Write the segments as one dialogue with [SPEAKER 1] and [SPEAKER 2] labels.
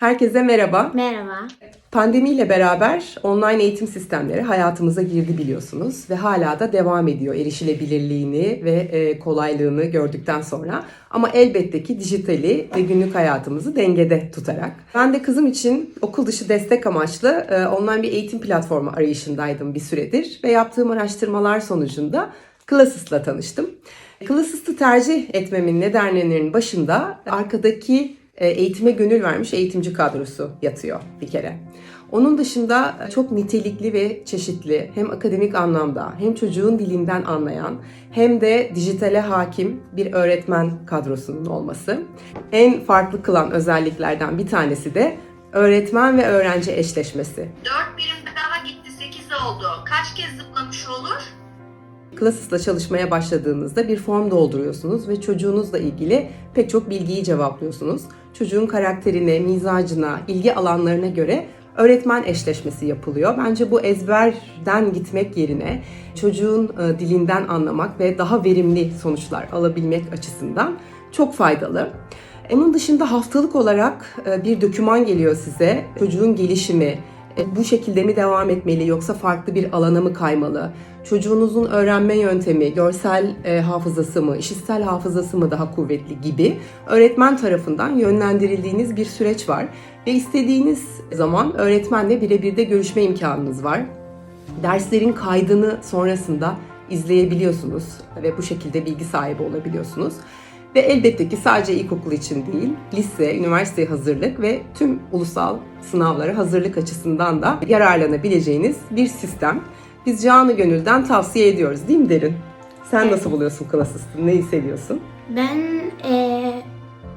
[SPEAKER 1] Herkese merhaba.
[SPEAKER 2] Merhaba.
[SPEAKER 1] Pandemiyle beraber online eğitim sistemleri hayatımıza girdi biliyorsunuz ve hala da devam ediyor erişilebilirliğini ve e, kolaylığını gördükten sonra. Ama elbette ki dijitali ve günlük hayatımızı dengede tutarak. Ben de kızım için okul dışı destek amaçlı e, online bir eğitim platformu arayışındaydım bir süredir ve yaptığım araştırmalar sonucunda Classes'la tanıştım. Classes'ı tercih etmemin nedenlerinin başında arkadaki eğitime gönül vermiş eğitimci kadrosu yatıyor bir kere. Onun dışında çok nitelikli ve çeşitli hem akademik anlamda hem çocuğun dilinden anlayan hem de dijitale hakim bir öğretmen kadrosunun olması. En farklı kılan özelliklerden bir tanesi de öğretmen ve öğrenci eşleşmesi.
[SPEAKER 3] 4 birim daha gitti 8 oldu. Kaç kez zıplamış olur?
[SPEAKER 1] Classes'la çalışmaya başladığınızda bir form dolduruyorsunuz ve çocuğunuzla ilgili pek çok bilgiyi cevaplıyorsunuz. Çocuğun karakterine, mizacına, ilgi alanlarına göre öğretmen eşleşmesi yapılıyor. Bence bu ezberden gitmek yerine çocuğun e, dilinden anlamak ve daha verimli sonuçlar alabilmek açısından çok faydalı. Onun dışında haftalık olarak e, bir doküman geliyor size. Çocuğun gelişimi, e, bu şekilde mi devam etmeli yoksa farklı bir alana mı kaymalı? Çocuğunuzun öğrenme yöntemi, görsel e, hafızası mı, işitsel hafızası mı daha kuvvetli gibi öğretmen tarafından yönlendirildiğiniz bir süreç var. Ve istediğiniz zaman öğretmenle birebir de görüşme imkanınız var. Derslerin kaydını sonrasında izleyebiliyorsunuz ve bu şekilde bilgi sahibi olabiliyorsunuz. Ve elbette ki sadece ilkokul için değil, lise, üniversite hazırlık ve tüm ulusal sınavlara hazırlık açısından da yararlanabileceğiniz bir sistem. Biz canı gönülden tavsiye ediyoruz değil mi Derin? Sen
[SPEAKER 2] Evet.
[SPEAKER 1] nasıl buluyorsun Classes'ı? Neyi seviyorsun?
[SPEAKER 2] Ben eee,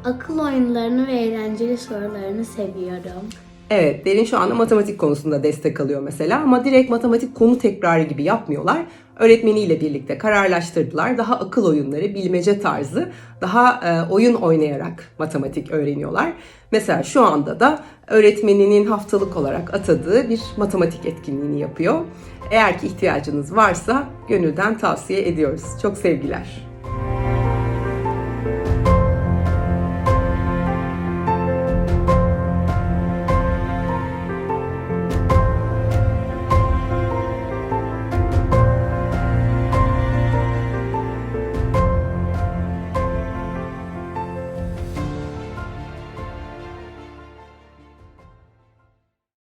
[SPEAKER 2] akıl oyunlarını ve eğlenceli sorularını seviyorum.
[SPEAKER 1] Evet, Derin şu anda matematik konusunda destek alıyor mesela ama direkt matematik konu tekrarı gibi yapmıyorlar. Öğretmeniyle birlikte kararlaştırdılar. Daha akıl oyunları, bilmece tarzı, daha e, oyun oynayarak matematik öğreniyorlar. Mesela şu anda da öğretmeninin haftalık olarak atadığı bir matematik etkinliğini yapıyor. Eğer ki ihtiyacınız varsa gönülden tavsiye ediyoruz. Çok sevgiler.